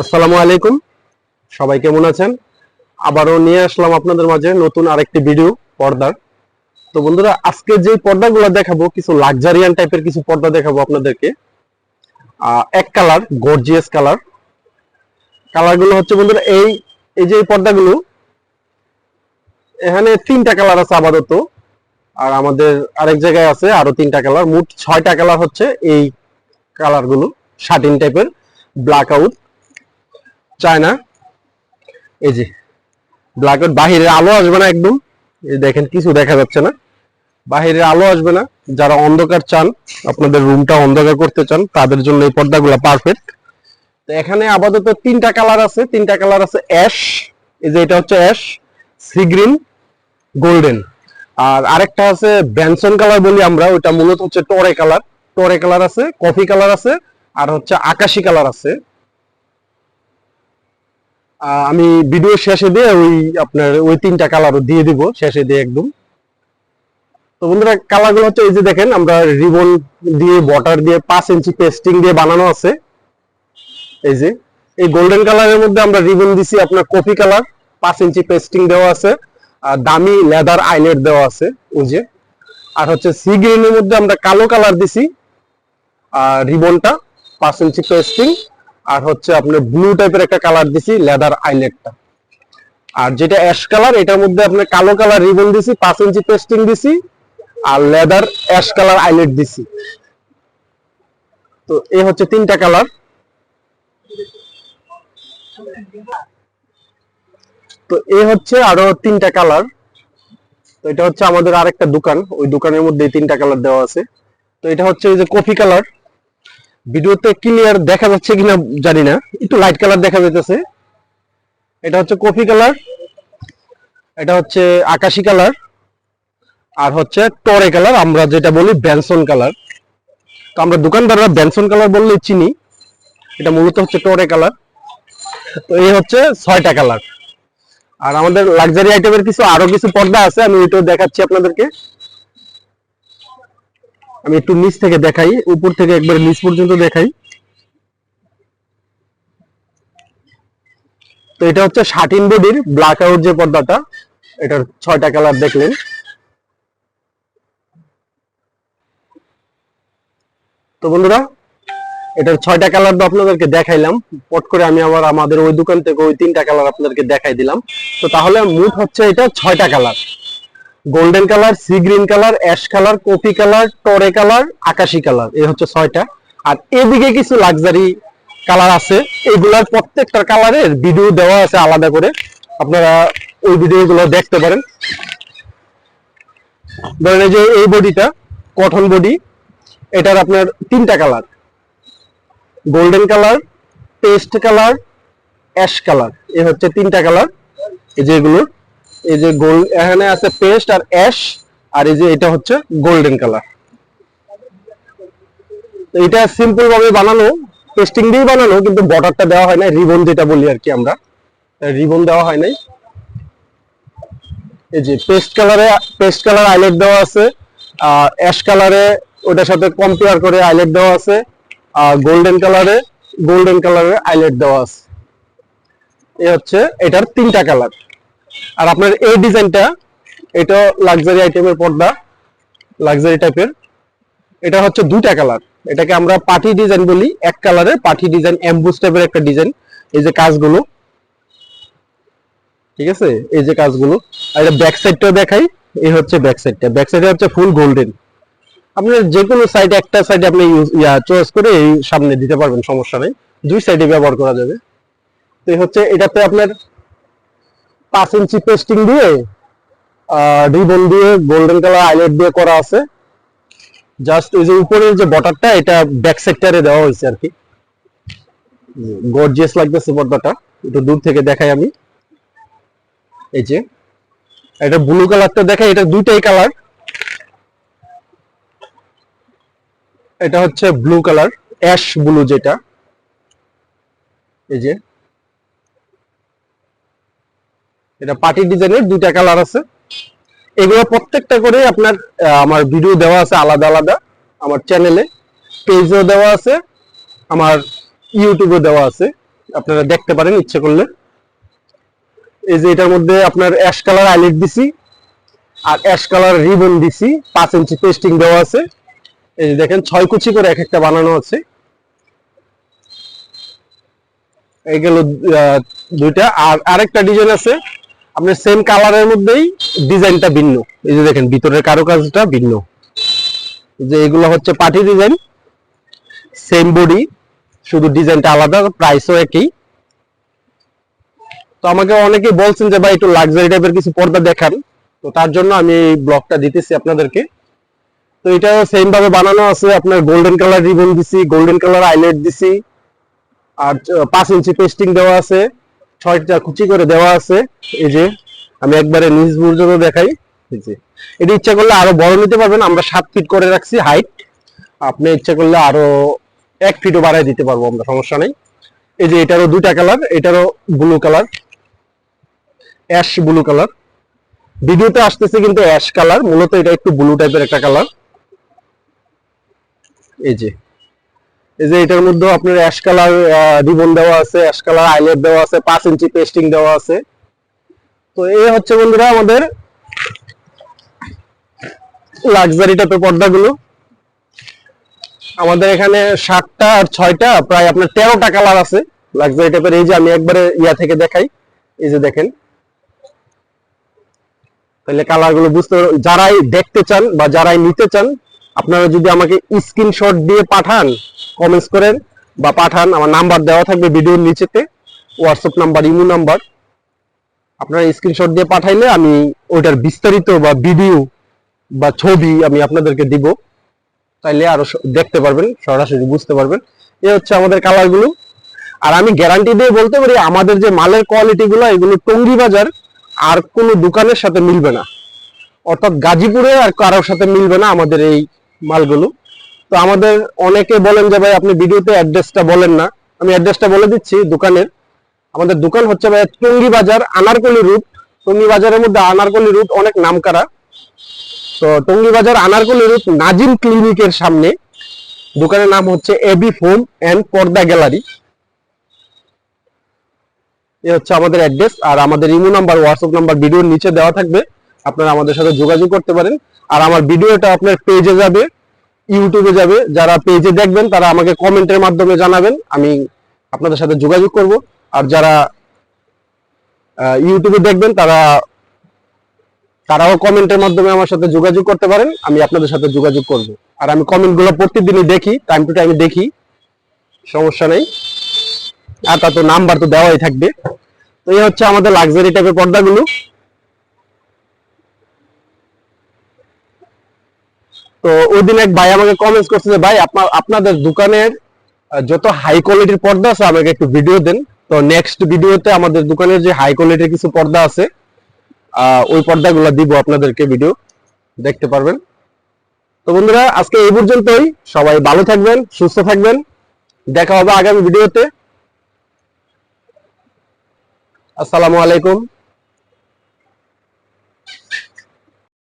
আসসালামু আলাইকুম। সবাই কেমন আছেন? আবারও নিয়ে আসলাম আপনাদের মাঝে নতুন আরেকটি ভিডিও পর্দার তো বন্ধুরা, আজকে যে পর্দাগুলো দেখাবো, কিছু লাক্সারিয়ান টাইপের কিছু পর্দা দেখাবো আপনাদেরকে। এক কালার গর্জিয়াস কালার কালারগুলো হচ্ছে বন্ধুরা, এই এই যে পর্দাগুলো, এখানে তিনটা কালার আছে আপাতত। আর আমাদের আরেক জায়গায় আছে আরও তিনটা কালার মোট ছয়টা কালার হচ্ছে এই কালারগুলো শার্টিন টাইপের ব্ল্যাক আউট চায়না। এই যে ব্ল্যাক আউট বাহিরের আলো আসবে না একদম। দেখেন, কিছু দেখা যাচ্ছে না। বাহিরের আলো আসবে না। যারা অন্ধকার চান, আপনাদের রুমটা অন্ধকার করতে চান, তাদের জন্য এই পর্দাগুলো পারফেক্ট তো এখানে আপাতত তিনটা কালার আছে। তিনটা কালার আছে অ্যাশ এই যে এটা হচ্ছে অ্যাশ সি গ্রিন গোল্ডেন আর আরেকটা আছে ব্যানসন কালার বলি আমরা ওটা মূলত হচ্ছে টরে কালার টরে কালার আছে কফি কালার আছে, আর হচ্ছে আকাশি কালার আছে। আমি ভিডিও শেষে দিয়ে ওই আপনার ওই তিনটা কালারও দিয়ে দিব, শেষে দিয়ে একদম। তো বন্ধুরা কালারগুলো হচ্ছে এই যে দেখেন, আমরা রিবন দিয়ে বটার দিয়ে, পাঁচ ইঞ্চি পেস্টিং দিয়ে বানানো আছে। এই যে, এই গোল্ডেন কালারের মধ্যে আমরা রিবন দিছি আপনার কফি কালার পাঁচ ইঞ্চি পেস্টিং দেওয়া আছে, আর দামি লেদার আইলেট দেওয়া আছে, ওই যে। আর হচ্ছে সি গ্রিনের মধ্যে আমরা কালো কালার দিছি, আর রিবনটা পাঁচ ইঞ্চি পেস্টিং আর হচ্ছে আপনার ব্লু টাইপের একটা কালার দিছি লেদার আইলেটটা আর যেটা অ্যাশ কালার এটার মধ্যে আপনার কালো কালার রিবন দিছি, পাঁচ ইঞ্চি পেস্টিং দিছি, আর লেদার অ্যাশ কালার আইলেট দিছি। তো এই হচ্ছে তিনটা কালার তো এই হচ্ছে আরও তিনটা কালার তো এটা হচ্ছে আমাদের আরেকটা দোকান, ওই দোকানের মধ্যে তিনটা কালার দেওয়া আছে। তো এটা হচ্ছে এই যে কফি কালার ভিডিওতে ক্লিয়ার দেখা যাচ্ছে কিনা জানি না, একটু লাইট কালার দেখা যাইতেছে। এটা হচ্ছে কফি কালার এটা হচ্ছে আকাশি কালার আর হচ্ছে টরে কালার আমরা যেটা বলি ব্যানসন কালার তো আমরা দোকানদাররা ব্যানসন কালার বললেই চিনি, এটা মূলত হচ্ছে টরে কালার তো এই হচ্ছে ছয়টা কালার আর আমাদের লাক্সারি আইটেমের কিছু আরও কিছু পর্দা আছে, আমি ওইটাও দেখাচ্ছি আপনাদেরকে। আমি একটু নিচ থেকে দেখাই, উপর থেকে একবার নিচ পর্যন্ত দেখাই। তো এটা হচ্ছে শার্টিন বডির ব্ল্যাক আউট যে পর্দাটা, এটার ছয়টা কালার দেখলেন। তো বন্ধুরা, এটার ছয়টা কালার তো আপনাদেরকে দেখাইলাম। পট করে আমি আবার আমাদের ওই দোকান থেকে ওই তিনটা কালার আপনাদেরকে দেখাই দিলাম। তো তাহলে মোট হচ্ছে এটা ছয়টা colour golden colour sea green colour ash colour coffee colour টরে কালার আকাশি কালার এই হচ্ছে ছয়টা। আর এদিকে কিছু লাক্সারি কালার আছে, এগুলার প্রত্যেকটা কালারের ভিডিও দেওয়া আছে আলাদা করে। আপনারা ওই ভিডিওগুলো দেখতে পারেন। ধরেন যে এই বডিটা কটন বডি এটার আপনার তিনটা colour golden colour paste colour ash colour এই হচ্ছে তিনটা কালার এই যে এগুলো। এই যে গোল্ড এখানে আছে পেস্ট আর অ্যাশ, আর এই যে এটা হচ্ছে গোল্ডেন কালার। এটা সিম্পল ভাবে বানানো, পেস্টিং দিয়ে বানানো, কিন্তু বর্ডারটা দেওয়া হয় না রিবন যেটা বলি আর কি আমরা। রিবন দেওয়া হয় নাই। এই যে পেস্ট কালারে, পেস্ট কালার আইলেট দেওয়া আছে, আর অ্যাশ কালারে ওটার সাথে কম্পেয়ার করে আইলেট দেওয়া আছে, আর গোল্ডেন কালারে গোল্ডেন কালারে আইলেট দেওয়া আছে। এই হচ্ছে, এটার তিনটা কালার। আর আপনার এই ডিজাইনটা, এটা লাক্সারি আইটেমের পর্দা লাক্সারি টাইপের এটা হচ্ছে দুইটা কালার এটাকে আমরা পার্টি ডিজাইন বলি, এক কালারে পার্টি ডিজাইন এমবুস টাইপের একটা ডিজাইন এই যে কাজগুলো, ঠিক আছে? এই যে কাজগুলো। আর এটা ব্যাক সাইডটাও দেখাই, এই হচ্ছে ব্যাক সাইডটা ব্যাক সাইডে হচ্ছে ফুল গোল্ডেন আপনার যে কোনো সাইডে একটা সাইডে আপনি ইয়া চয়েস করে এই সামনে দিতে পারবেন, সমস্যা নেই। দুই সাইডে ব্যবহার করা যাবে। তো হচ্ছে, এটাতে আপনার পাঁচ ইঞ্চি পেস্টিং দিয়ে রিবন দিয়ে গোল্ডেন কালার আইলেট দিয়ে করা আছে। জাস্ট এই যে উপরের যে বটারটা এটা ব্যাক সেক্টরে দেওয়া হয়েছে আর কি। গর্জিয়াস লাগতেছে পর্দাটা। একটু দূর থেকে দেখাই আমি। এই যে, এটা ব্লু কালারটা দেখাই, এটা দুইটাই কালার এটা হচ্ছে ব্লু কালার অ্যাশ ব্লু যেটা। এই যে এটা পার্টি ডিজাইনের দুইটা কালার আছে। এগুলো প্রত্যেকটা করে আপনার আমার ভিডিও দেওয়া আছে আলাদা আলাদা। আমার চ্যানেলে পেজও দেওয়া আছে, আমার ইউটিউবে দেওয়া আছে। আপনারা দেখতে পারেন, ইচ্ছে করলে। এই যে এটার মধ্যে আপনার অ্যাশ কালার আইলেট দিছি, আর অ্যাশ কালার রিবন দিছি, পাঁচ ইঞ্চি পেস্টিং দেওয়া আছে। এই যে দেখেন, ছয় কুচি করে এক একটা বানানো আছে। এই গেল দুইটা। আর আরেকটা ডিজাইন আছে আপনার সেম কালারের মধ্যেই ডিজাইনটা ভিন্ন। এই যে দেখেন, ভিতরের কারুকাজটা ভিন্ন। যে এগুলো হচ্ছে পার্টি ডিজাইন সেম বডি শুধু ডিজাইনটা আলাদা প্রাইসও একই। তো আমাকে অনেকেই বলছেন যে, ভাই, একটু লাক্সারি টাইপের কিছু পর্দা দেখান। তো তার জন্য আমি এই ব্লগটা দিতেছি আপনাদেরকে। তো এটা সেম ভাবে বানানো আছে। আপনার গোল্ডেন কালার রিবন দিছি গোল্ডেন কালার আইলাইট দিছি, আর পাঁচ ইঞ্চি পেস্টিং দেওয়া আছে। ছয়টা কুচি করে দেওয়া আছে। এই যে, আমি একবারে নিজ পর্যন্ত দেখাই। এই যে, এটা ইচ্ছা করলে আরও বড় নিতে পারবেন। আমরা সাত ফিট করে রাখছি হাইট। আপনি ইচ্ছা করলে আরও এক ফিটও বাড়াই দিতে পারব, আমরা সমস্যা নেই। এই যে, এটারও দুইটা কালার, এটারও blue colour, ash blue colour. ভিডিওতে আসতেছে কিন্তু অ্যাশ কালার, মূলত এটা একটু ব্লু টাইপের একটা কালার। এই যে এই যে এটার মধ্যে আপনার অ্যাশ কালার রিবন দেওয়া আছে অ্যাশ কালার আইলেট দেওয়া আছে, পাঁচ ইঞ্চি পেস্টিং দেওয়া আছে। তো এই হচ্ছে বন্ধুরা আমাদের লাক্সারি টাইপের পর্দাগুলো। আমাদের এখানে সাতটা আর ছয়টা, প্রায় আপনার তেরোটা কালার আছে লাক্সারি টাইপের এই যে আমি একবারে ইয়া থেকে দেখাই, এই যে দেখেন। তাহলে কালারগুলো বুঝতে যারাই দেখতে চান বা যারাই নিতে চান আপনারা যদি আমাকে স্ক্রিনশট দিয়ে পাঠান কমেন্টস করেন বা পাঠান, আমার নাম্বার দেওয়া থাকবে ভিডিওর নিচেতে হোয়াটসঅ্যাপ নাম্বার ইমো নাম্বার আপনারা স্ক্রিনশট দিয়ে পাঠাইলে আমি ওইটার বিস্তারিত বা ভিডিও বা ছবি আমি আপনাদেরকে দিব। তাইলে আরও দেখতে পারবেন, সরাসরি বুঝতে পারবেন। এ হচ্ছে আমাদের কালারগুলো। আর আমি গ্যারান্টি দিয়ে বলতে পারি, আমাদের যে মালের কোয়ালিটিগুলো এগুলো টঙ্গি বাজার, আর কোনো দোকানের সাথে মিলবে না। অর্থাৎ গাজীপুরে আর কারোর সাথে মিলবে না আমাদের এই মালগুলো। তো আমাদের অনেকে বলেন যে, ভাই, আপনি ভিডিওতে অ্যাড্রেসটা বলেন না। আমি অ্যাড্রেসটা বলে দিচ্ছি দোকানের। আমাদের দোকান হচ্ছে, ভাই টঙ্গি বাজার আনারকলি রুট। টঙ্গি বাজারের মধ্যে আনারকলি রুট অনেক নামকারা। তো টঙ্গি বাজার আনারকলি রুট নাজিম ক্লিনিকের সামনে। দোকানের নাম হচ্ছে এবি ফোম এন্ড পর্দা গ্যালারি। এ হচ্ছে আমাদের অ্যাড্রেস। আর আমাদের ইমো নাম্বার, হোয়াটসঅ্যাপ নাম্বার, ভিডিওর নিচে দেওয়া থাকবে। আপনারা আমাদের সাথে যোগাযোগ করতে পারেন। আর আমার ভিডিওটা আপনার পেজে যাবে। ইউটিউবে যাবে, যারা পেজে দেখবেন, তারা আমাকে কমেন্টের মাধ্যমে জানাবেন, আমি আপনাদের সাথে যোগাযোগ করব। আর যারা ইউটিউবে দেখবেন, তারা, তারাও কমেন্টের মাধ্যমে আমার সাথে যোগাযোগ করতে পারেন, আমি আপনাদের সাথে যোগাযোগ করব। আর আমি কমেন্টগুলো প্রতিদিনই দেখি টাইম টু টাইম দেখি, সমস্যা নেই। আর তা তো নাম্বার তো দেওয়াই থাকবে। তো এই হচ্ছে আমাদের লাক্সারি টাইপের পর্দাগুলো। তো ওই দিন এক ভাই আমাকে কমেন্টস করছে যে, ভাই আপনার আপনাদের দোকানের যত হাই কোয়ালিটির পর্দা আছে, আমাকে একটু ভিডিও দেন। তো নেক্সট ভিডিওতে আমাদের দোকানের যে হাই কোয়ালিটির কিছু পর্দা আছে ওই পর্দাগুলো দিব আপনাদেরকে ভিডিও দেখতে পারবেন। তো বন্ধুরা, আজকে এই পর্যন্তই। সবাই ভালো থাকবেন, সুস্থ থাকবেন। দেখা হবে আগামী ভিডিওতে আসসালামু আলাইকুম।